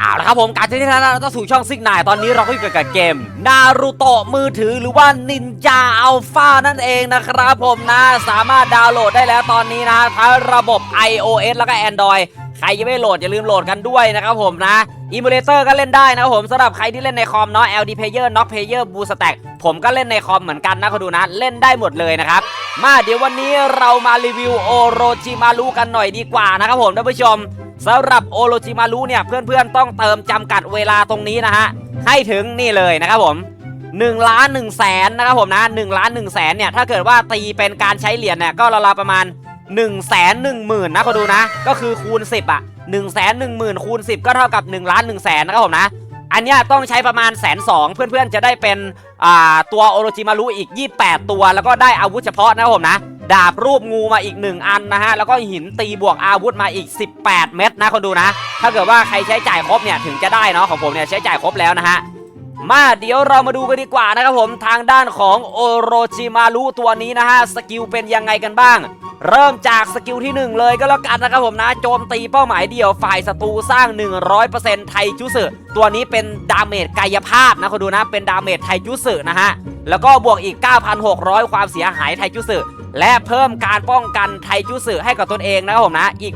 เอาละครับผมการที่ท่านเราต้องสู่ช่องซิกนายตอนนี้เราก็อยู่กับเกมนารูโตะมือถือหรือว่านินจาอัลฟานั่นเองนะครับผมนะสามารถดาวน์โหลดได้แล้วตอนนี้นะทั้งระบบ iOS แล้วก็ Android ใครยังไม่โหลดอย่าลืมโหลดกันด้วยนะครับผมนะอิมูเลเตอร์ก็เล่นได้นะผมสำหรับใครที่เล่นในคอมเนาะ LD Player Knock Player b o o s t a c k ผมก็เล่นในคอมเหมือนกันนะเขาดูนะเล่นได้หมดเลยนะครับมาเดี๋ยววันนี้เรามารีวิวโอโรจิมารุกันหน่อยดีกว่านะครับผมท่านผู้ชม สำหรับโอโรจิมารุเนี่ยเพื่อนๆต้องเติมจำกัดเวลาตรงนี้นะฮะให้ถึงนี่เลยนะครับผม1ล้าน1แสนนะครับผมนะ1ล้าน1แสนเนี่ยถ้าเกิดว่าตีเป็นการใช้เหรียญเนี่ยก็ราวๆประมาณ1นึ่งแสนหนึ่งหมื่นนะเขาดูนะ ก็คือคูณ 10 อะ1นึ่งแสนหนึ่งหมื่นคูณ10 ก็เท่ากับ1ล้าน1แสนนะครับผมนะ อันนี้ต้องใช้ประมาณแสนสองเพื่อนๆจะได้เป็นอ่าตัวโอโรจิมารุอีก 28 ตัว แล้วก็ได้อาวุธเฉพาะนะครับผมนะ ดาบรูปงูมาอีก 1 อันนะฮะ แล้วก็หินตีบวกอาวุธมาอีก 18 เม็ดนะคนดูนะ ถ้าเกิดว่าใครใช้จ่ายครบเนี่ยถึงจะได้เนาะของผมเนี่ยใช้จ่ายครบแล้วนะฮะมาเดี๋ยวเรามาดูกันดีกว่านะครับผมทางด้านของโอโรจิมารุตัวนี้นะฮะสกิลเป็นยังไงกันบ้าง เริ่มจากสกิลที่ 1 เลยก็แล้วกันนะครับผมนะโจมตีเป้าหมายเดียวฝ่ายศัตรูสร้าง 100%ไทจุสึตัวนี้เป็นดาเมจกายภาพนะคุณดูนะเป็นดาเมจไทจุสึนะฮะแล้วก็บวกอีก 9,600 ความเสียหายไทจุสึ และเพิ่มการป้องกันไทจุสึให้กับตนเองนะครับผมนะ อีก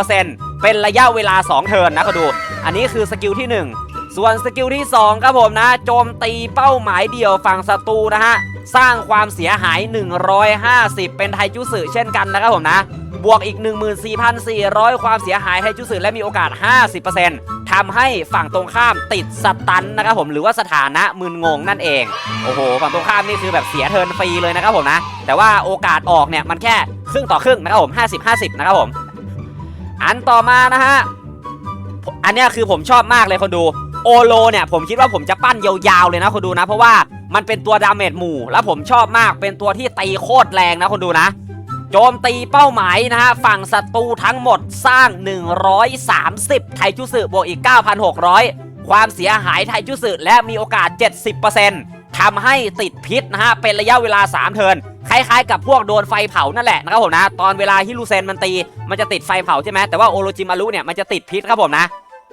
60%เป็นระยะเวลา 2 เทิร์นนะคุณดู อันนี้คือสกิลที่ 1 ส่วนสกิลที่ 2 ครับผมนะ โจมตีเป้าหมายเดียวฝั่งศัตรูนะฮะ สร้างความเสียหาย 150 เป็นไทจุสึเช่นกันนะครับผมนะ บวกอีก 14,400 ความเสียหายไทจุสึและมีโอกาส 50%ทำให้ฝั่งตรงข้ามติดสตันนะครับผมหรือว่าสถานะมึนงงนั่นเอง โอ้โห ฝั่งตรงข้ามนี่คือแบบเสียเทินฟรีเลยนะครับผมนะ แต่ว่าโอกาสออกเนี่ยมันแค่ครึ่งต่อครึ่งนะครับผม 50-50 นะครับผม อันต่อมานะฮะ อันนี้คือผมชอบมากเลยคนดูโอโลเนี่ยผมคิดว่าผมจะปั้นยาวๆเลยนะคนดูนะ เพราะว่ามันเป็นตัวดาเมจหมู่ แล้วผมชอบมากเป็นตัวที่ตีโคตรแรงนะคนดูนะ จมตีเป้าหมายนะฮะฝั่งศัตรูทั้งหมดสร้าง 130 ไทจุสึบวกอีก 9,600 ความเสียหายไทจุสึและมีโอกาส 70%ทำให้ติดพิษนะฮะเป็นระยะเวลา 3 เทินคล้ายๆกับพวกโดนไฟเผานั่นแหละนะครับผมนะ ตอนเวลาฮิลูเซนมันตี มันจะติดไฟเผาใช่ไหมแต่ว่าโอโรจิมารุเนี่ยมันจะติดพิษครับผมนะ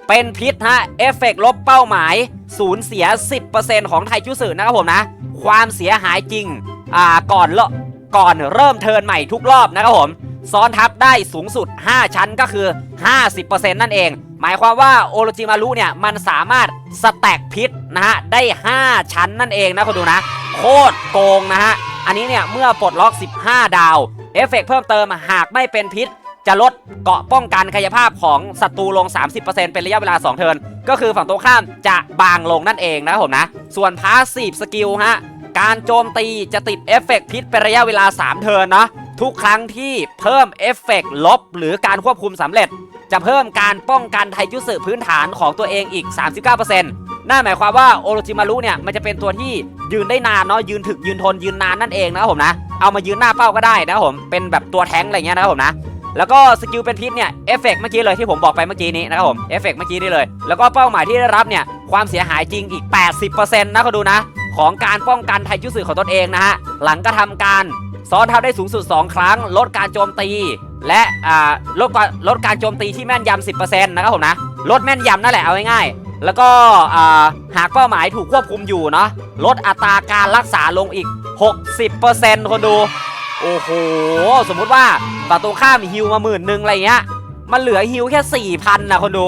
เป็นพิษฮะเอฟเฟกลบเป้าหมายสูญเสีย 10%ของไทจุสึนะครับผมนะ ความเสียหายจริงอ่าก่อนเลาะ ก่อนเริ่มเทิร์นใหม่ทุกรอบนะครับผมซ้อนทับได้สูงสุด 5 ชั้นก็คือ 50%นั่นเอง หมายความว่าโอโรจิมารุเนี่ยมันสามารถสแต็กพิษนะฮะได้ 5 ชั้นนั่นเองนะคุณดูนะ โคตรโกงนะฮะ อันนี้เนี่ยเมื่อปลดล็อก 15 ดาว เอฟเฟกต์เพิ่มเติมหากไม่เป็นพิษ จะลดเกาะป้องกันกายภาพของศัตรูลง 30%เป็นระยะเวลา 2 เทิร์นก็คือฝั่งตรงข้ามจะบางลงนั่นเองนะครับผมนะ ส่วนพาสซีฟสกิลฮะ การโจมตีจะติดเอฟเฟกต์พิษเป็นระยะเวลา 3 เทิร์นนะ ทุกครั้งที่เพิ่มเอฟเฟกต์ลบ หรือการควบคุมสำเร็จ จะเพิ่มการป้องกันไทจุสึพื้นฐานของตัวเองอีก 39%นั่นหมายความว่าโอโรจิมารุเนี่ยมันจะเป็นตัวที่ยืนได้นานเนาะยืนถึกยืนทนยืนนานนั่นเองนะครับผมนะ เอามายืนหน้าเป้าก็ได้นะครับผมเป็นแบบตัวแท้งอะไรเงี้ยนะครับผมนะแล้วก็สกิลเป็นพิษเนี่ยเอฟเฟกต์เมื่อกี้เลยที่ผมบอกไปเมื่อกี้นี้นะครับผมเอฟเฟกต์เมื่อกี้นี้เลย แล้วก็เป้าหมายที่ได้รับเนี่ยความเสียหายจริงอีก 80%นะเขาดูนะ ของการป้องกันไทจุสึของตนเองนะฮะ หลังกระทำการซ้อนทับได้สูงสุด 2 ครั้ง ลดการโจมตี และลดการลดการโจมตีที่แม่นยำ 10%นะครับผมนะ ลดแม่นยำนั่นแหละเอาง่ายๆ แล้วก็หากเป้าหมายถูกควบคุมอยู่เนาะ ลดอัตราการรักษาลงอีก 60%คนดู โอ้โห สมมุติว่าฝั่งตรงข้ามฮิวมาหมื่นหนึ่งอะไรเงี้ย มันเหลือฮิวแค่ 4,000นะคนดู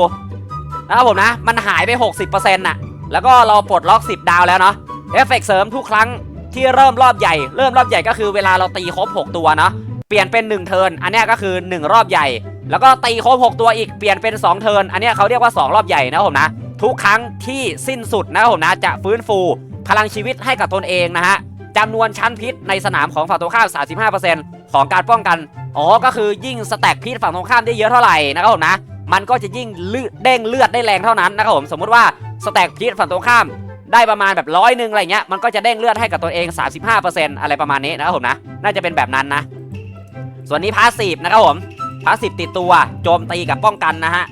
นะครับผมนะ มันหายไป 60%น่ะ แล้วก็เราปลดล็อก 10 ดาวแล้วเนาะ เอฟเฟกต์เสริมทุกครั้งที่เริ่มรอบใหญ่ เริ่มรอบใหญ่ก็คือเวลาเราตีครบ 6 ตัวเนาะเปลี่ยนเป็น 1 เทิร์นอันนี้ก็คือ 1 รอบใหญ่ แล้วก็ตีครบ 6 ตัวอีกเปลี่ยนเป็น 2 เทิร์นอันนี้เขาเรียกว่า 2 รอบใหญ่นะครับผมนะทุกครั้งที่สิ้นสุดนะครับผมนะจะฟื้นฟู พลังชีวิตให้กับตนเองนะฮะจำนวนชั้นพิษในสนามของฝั่งตรงข้าม 35%ของการป้องกันอ๋อก็คือยิ่งสแต็กพิษฝั่งตรงข้ามได้เยอะเท่าไหร่นะครับผมนะมันก็จะยิ่งเลือดเด้งเลือดได้แรงเท่านั้นนะครับผมสมมุติว่าสแต็กพิษฝั่งตรงข้าม ได้ประมาณแบบร้อยหนึ่งอะไรเงี้ยมันก็จะเด้งเลือดให้กับตัวเอง 35%อะไรประมาณนี้นะครับผมนะ น่าจะเป็นแบบนั้นนะ ส่วนนี้พาสซีฟนะครับผมพาสซีฟติดตัวโจมตีกับป้องกันนะฮะ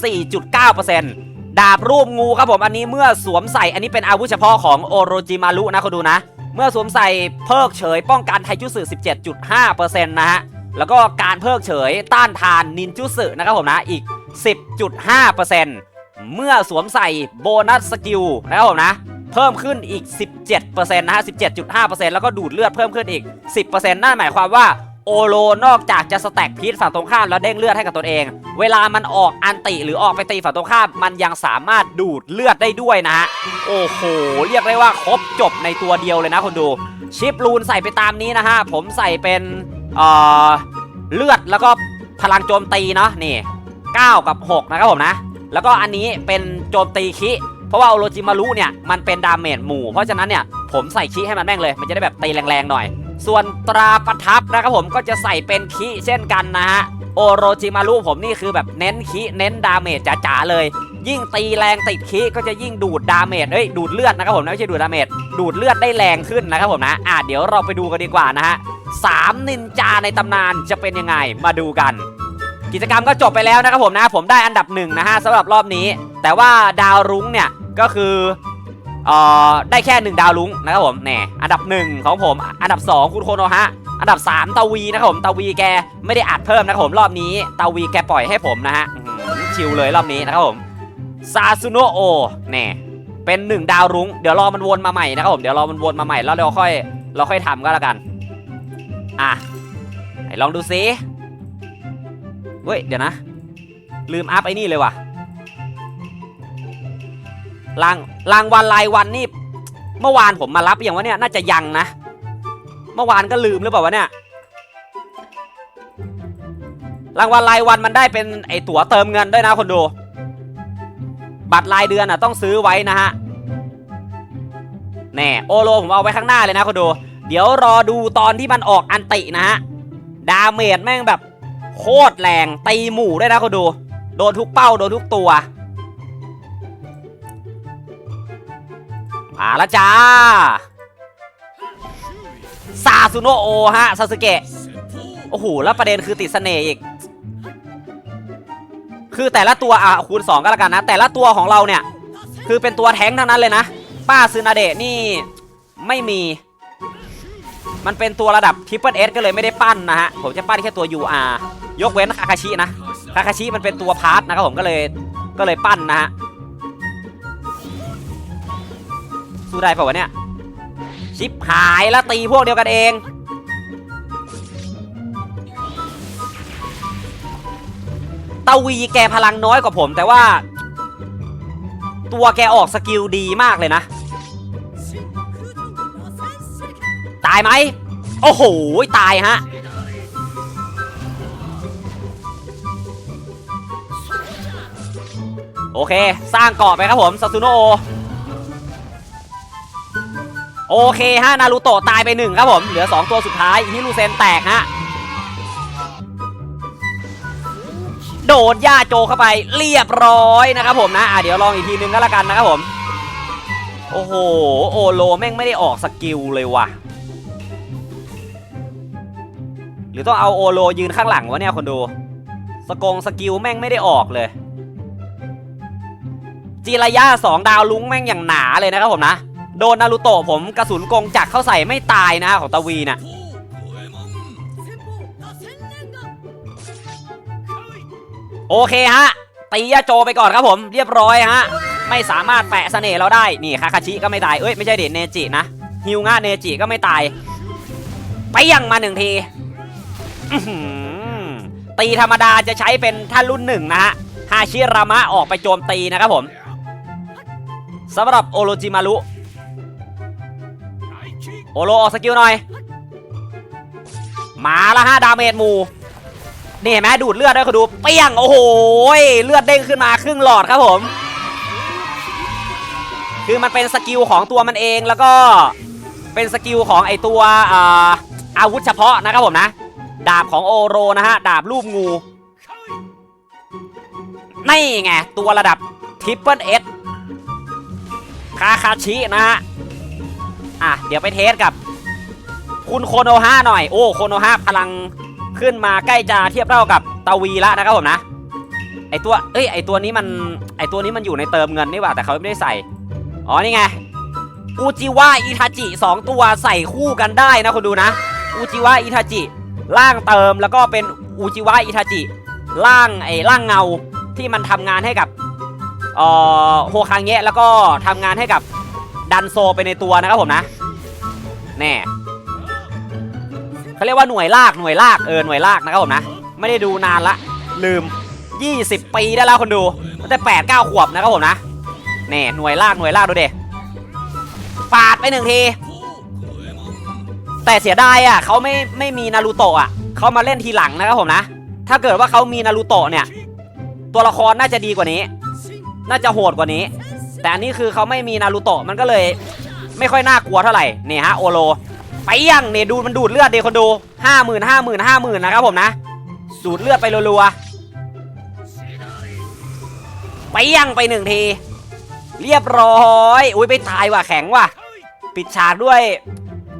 14.9%ดาบรูปงูครับผมอันนี้เมื่อสวมใส่อันนี้เป็นอาวุธเฉพาะของโอโรจิมารุนะคุณดูนะ เมื่อสวมใส่เพิกเฉย ป้องกันไทจุสึ17.5%นะฮะแล้วก็การเพิกเฉยต้านทานนินจุสึนะครับผมนะอีก 10.5% เมื่อสวมใส่โบนัสสกิลนะครับผมนะเพิ่มขึ้นอีก 17%นะฮะ 17.5%แล้วก็ดูดเลือดเพิ่มขึ้นอีก 10%นั่นหมายความว่าโอโลนอกจากจะสแต็กพิษฝั่งตรงข้ามแล้วเด้งเลือดให้กับตนเอง เวลามันออกอันติหรือออกไปตีฝั่งตรงข้าม มันยังสามารถดูดเลือดได้ด้วยนะฮะ โอ้โห เรียกได้ว่าครบจบในตัวเดียวเลยนะคนดู ชิปลูนใส่ไปตามนี้นะฮะ ผมใส่เป็นเอ่อเลือดแล้วก็พลังโจมตีเนาะนี่ 9 กับ 6 นะครับผมนะ แล้วก็อันนี้เป็นโจมตีคิ เพราะว่าโอโรจิมารุเนี่ยมันเป็นดาเมจหมู่ เพราะฉะนั้นเนี่ยผมใส่คิให้มันแม่งเลย มันจะได้แบบตีแรงๆหน่อย ส่วนตราประทับนะครับผมก็จะใส่เป็นคิเช่นกันนะฮะ โอโรจิมารุผมนี่คือแบบเน้นคิเน้นดาเมจจ๋าๆเลย ยิ่งตีแรงติดคิก็จะยิ่งดูดดาเมจเอ้ยดูดเลือดนะครับผมนะไม่ใช่ดูดดาเมจ ดูดเลือดได้แรงขึ้นนะครับผมนะ อะเดี๋ยวเราไปดูกันดีกว่านะฮะสามนินจาในตำนานจะเป็นยังไงมาดูกัน กิจกรรมก็จบไปแล้วนะครับผมนะผมได้อันดับหนึ่งนะฮะสำหรับรอบนี้ แต่ว่าดาวรุ้งเนี่ยก็คือเอ่อได้แค่หนึ่งดาวรุ้งนะครับผมแน่อันดับหนึ่งของผม อันดับสองคุณโคโนฮะ อันดับสามตาวีนะครับผมตาวีแกไม่ได้อัดเพิ่มนะครับผมรอบนี้ตาวีแกปล่อยให้ผมนะฮะชิลเลยรอบนี้นะครับผมซาซุโนะโอแน่เป็นหนึ่งดาวรุ้งเดี๋ยวรอมันวนมาใหม่นะครับผมเดี๋ยวรอมันวนมาใหม่แล้วเราค่อยเราค่อยทำก็แล้วกัน อะลองดูซิ เฮ้ย เดี๋ยวนะ ลืมอัพไอ้นี่เลยว่ะรางรางวัลรายวันนี่ เมื่อวานผมมารับอย่างวะเนี่ย น่าจะยังนะ เมื่อวานก็ลืมหรือเปล่าวะเนี่ย รางวัลรายวันมันได้เป็นไอตั๋วเติมเงินด้วยนะคนดู บัตรรายเดือนอะต้องซื้อไว้นะฮะ แน่โอโลผมเอาไว้ข้างหน้าเลยนะคนดู เดี๋ยวรอดูตอนที่มันออกอันตินะฮะ ดาเมจแม่งแบบ โคตรแรงตีหมู่ด้วยนะคุณดู โดนทุกเป้า โดนทุกตัวมาแล้วจ้าซาซุโนโอฮะซาสึเกะโอ้โห แล้วประเด็นคือติดเสน่ห์อีก คือแต่ละตัวอะคูณ2ก็แล้วกันนะ แต่ละตัวของเราเนี่ย คือเป็นตัวแท้งทั้งนั้นเลยนะ ป้าซึนาเดะนี่ไม่มี มันเป็นตัวระดับทริปเปิลเอสก็เลยไม่ได้ปั้นนะฮะ ผมจะปั้นแค่ตัว UR ยกเว้นคาคาชินะคาคาชิมันเป็นตัวพาร์ทนะครับผมก็เลยก็เลยปั้นนะฮะสู้ได้ป่าวะเนี่ยชิปหายแล้วตีพวกเดียวกันเองตาวีแกพลังน้อยกว่าผม แต่ว่า ตัวแกออกสกิลดีมากเลยนะ ตายไหมโอ้โห ตายฮะ โอเค สร้างเกาะไปครับผมซาซูโนโอโอเคฮะนารูโตะตายไปหนึ่งครับผม เหลือ 2 ตัวสุดท้ายฮิรุเซนแตกฮะ โดนย่าโจเข้าไปเรียบร้อยนะครับผมนะอะเดี๋ยวลองอีกทีนึงก็แล้วกันนะครับผม โอ้โห โอโลแม่งไม่ได้ออกสกิลเลยว่ะ หรือต้องเอาโอโลยืนข้างหลังวะเนี่ยคนดู สกงสกิลแม่งไม่ได้ออกเลย จีระยะสองดาวลุ้งแม่งอย่างหนาเลยนะครับผมนะ โดนนารูโตะผมกระสุนกงจักรเข้าใส่ไม่ตายนะของตาวีน่ะโอเคฮะตียาโจไปก่อนครับผม เรียบร้อยฮะ ไม่สามารถแปะเสน่ห์เราได้ นี่คาคาชิก็ไม่ตาย เอ้ยไม่ใช่เดนเนจินะฮิวงะเนจิก็ไม่ตาย ไปยังมาหนึ่งทีตีธรรมดาจะใช้เป็นท่านรุ่นหนึ่งนะฮะฮาชิรามะออกไปโจมตีนะครับผม สำหรับโอโรจิมารุโอโรออกสกิลหน่อย มาล้วฮะดาเมจหมู่นี่เห็นไหมดูดเลือดด้วยเขาดูเปี้ยง โอ้โห เลือดเด้งขึ้นมาครึ่งหลอดครับผม คือมันเป็นสกิลของตัวมันเองแล้วก็เป็นสกิลของไอตัวอาอาวุธเฉพาะนะครับผมนะ ดาบของโอโรนะฮะ ดาบรูปงู นี่ไง ตัวระดับทริปเปิลเอส คาคาชินะฮะ อะ เดี๋ยวไปเทสกับ คุณโคโนฮะหน่อย โอ้ โคโนฮะพลังขึ้นมาใกล้จะเทียบเท่ากับตาวีล้วนะครับผมนะ ไอตัว เอ้ย ไอตัวนี้มัน ไอตัวนี้มันอยู่ในเติมเงินนี่หว่า แต่เขาไม่ได้ใส่ อ๋อ นี่ไง อูจิวะอิทาจิสองตัวใส่คู่กันได้นะคุณดูนะ อูจิวะอิทาจิร่างเติมแล้วก็เป็นอูจิวะอิทาจิร่างไอ้ร่างเงาที่มันทำงานให้กับ โฮคังเงะแล้วก็ทำงานให้กับดันโซไปในตัวนะครับผมนะแน่เขาเรียกว่าหน่วยลากหน่วยลากเออหน่วยลากนะครับผมนะ ไม่ได้ดูนานละลืม 20 ปีได้แล้วคนดูตั้งแต่8 9ขวบนะครับผมนะแน่หน่วยลากหน่วยลากดูเด็ปาดไปหนึ่งที แต่เสียดายอะเขาไม่ไม่มีนารูโตะอะเขามาเล่นทีหลังนะครับผมนะ ถ้าเกิดว่าเขามีนารูโตะเนี่ย ตัวละครน่าจะดีกว่านี้ น่าจะโหดกว่านี้ แต่อันนี้คือเขาไม่มีนารูโตะมันก็เลย ไม่ค่อยน่ากลัวเท่าไหร่นี่ฮะโอโลไปยังเนี่ยดูมันดูดเลือดเดคนดูห้าหมื่นห้าหมื่นห้าหมื่นนะครับผมนะ สูดเลือดไปรัวๆไปยังไปหนึ่งที เรียบร้อยอุ้ยไปตายว่ะแข็งว่ะ ปิดฉากด้วย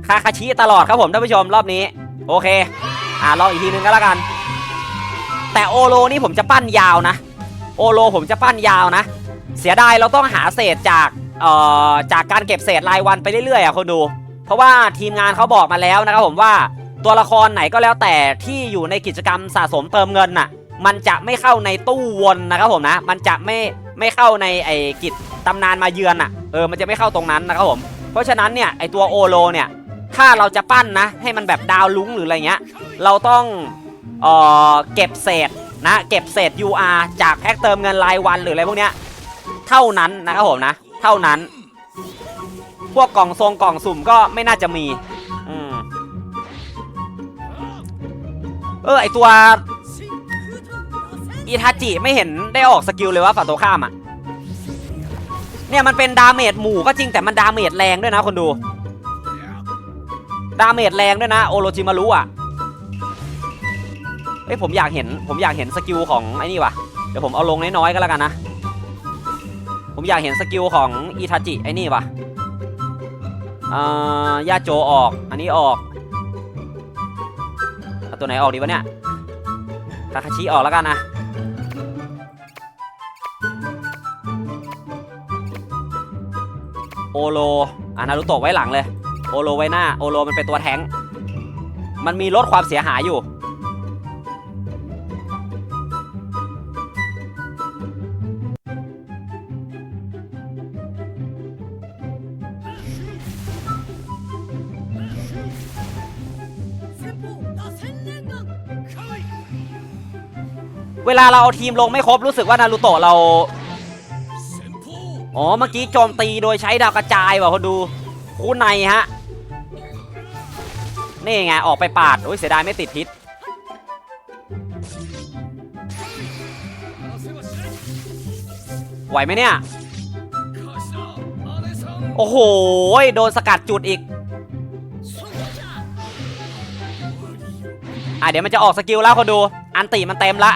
คาคาชิตลอดครับผมท่านผู้ชมรอบนี้ โอเค อ่าลองอีกทีนึงก็แล้วกัน แต่โอโลนี่ผมจะปั้นยาวนะ โอโลผมจะปั้นยาวนะ เสียดายเราต้องหาเศษจากเอ่อจากการเก็บเศษรายวันไปเรื่อยๆอะคนดู เพราะว่าทีมงานเขาบอกมาแล้วนะครับผมว่าตัวละครไหนก็แล้วแต่ที่อยู่ในกิจกรรมสะสมเติมเงินน่ะ มันจะไม่เข้าในตู้วนนะครับผมนะ มันจะไม่ไม่เข้าในไอ้กิจตำนานมาเยือนอะเออมันจะไม่เข้าตรงนั้นนะครับผม เพราะฉะนั้นเนี่ยไอตัวโอโลเนี่ยถ้าเราจะปั้นนะ ให้มันแบบดาวลุ้งหรืออะไรเงี้ย เราต้องเออเก็บเศษ นะเก็บเศษ UR จากแพ็กเติมเงินรายวันหรืออะไรพวกเนี้ยเท่านั้นนะครับผมนะ เท่านั้น พวกกล่องทรงกล่องสุ่มก็ไม่น่าจะมีอืมเออไอตัวอีทาจิไม่เห็นได้ออกสกิลเลยว่าฝั่งตรงข้ามอะเนี่ยมันเป็นดาเมจหมู่ก็จริงแต่มันดาเมจแรงด้วยนะคนดู ดาเมจแรงด้วยนะโอโรจิมารุอะ เอ้ยผมอยากเห็นผมอยากเห็นสกิลของไอ้นี่ว่ะเดี๋ยวผมเอาลงน้อยๆก็แล้วกันนะผมอยากเห็นสกิลของอิทาจิไอ้นี่ว่ะอ่ายาโจออกอันนี้ออกเอาตัวไหนออกดีวะเนี่ยทาคาชิออกแล้วกันนะโอโลอานารุโตะไว้หลังเลย โอโลไว้หน้า โอโลมันเป็นตัวแท้ง มันมีลดความเสียหายอยู่ เวลาเราเอาทีมลงไม่ครบรู้สึกว่านารูโตะเราอ๋อเมื่อกี้โจมตีโดยใช้ดาวกระจายว่ะคนดูคู่ในฮะนี่ไงออกไปปาดโอ้ยเสียดายไม่ติดพิษไหวไหมเนี่ย โอ้โห โดนสกัดจุดอีก อะเดี๋ยวมันจะออกสกิลแล้วคนดู อันติมันเต็มละ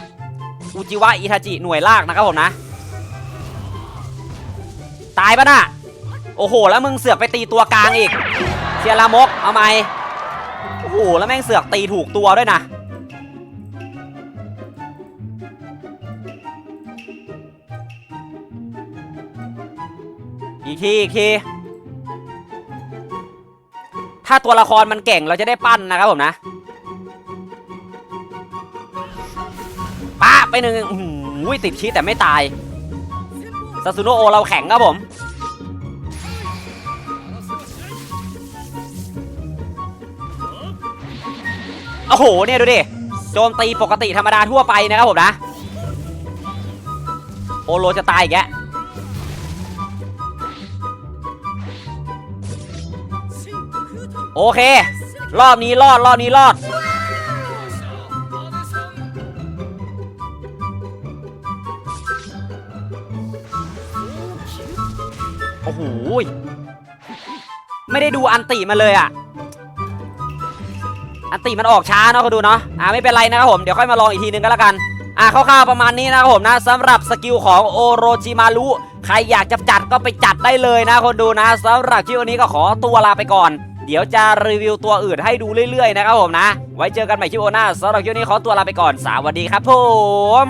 อุจิวะอิทาจิหน่วยลากนะครับผมนะ ตายปะน่ะ โอ้โห แล้วมึงเสือกไปตีตัวกลางอีกเชียร์ลามกเอาไหมโอ้โห แล้วแม่งเสือกตีถูกตัวด้วยนะอีกทีอีกทีถ้าตัวละครมันเก่งเราจะได้ปั้นนะครับผมนะ ป้าไปหนึ่งอื้อหือติดชี้แต่ไม่ตายซาซูโนโอเราแข็งครับผม โอ้โห เนี่ยดูดิ โจมตีปกติธรรมดาทั่วไปนะครับผมนะ โอโลจะตายอีกแกโอเค รอบนี้รอด รอบนี้รอด โหไม่ได้ดูอันติมาเลยอะ อันติมันออกช้าเนาะก็ดูเนาะอ่าไม่เป็นไรนะครับผมเดี๋ยวค่อยมาลองอีกทีนึงก็แล้วกันอ่าคร่าวๆประมาณนี้นะครับผมนะสำหรับสกิลของโอโรจิมารุใครอยากจะจัดก็ไปจัดได้เลยนะคนดูนะสำหรับคลิปวันนี้ก็ขอตัวลาไปก่อน เดี๋ยวจะรีวิวตัวอื่นให้ดูเรื่อยๆนะครับผมนะ ไว้เจอกันใหม่คลิปโอหน้าสำหรับคลิปนี้ขอตัวลาไปก่อนสวัสดีครับผม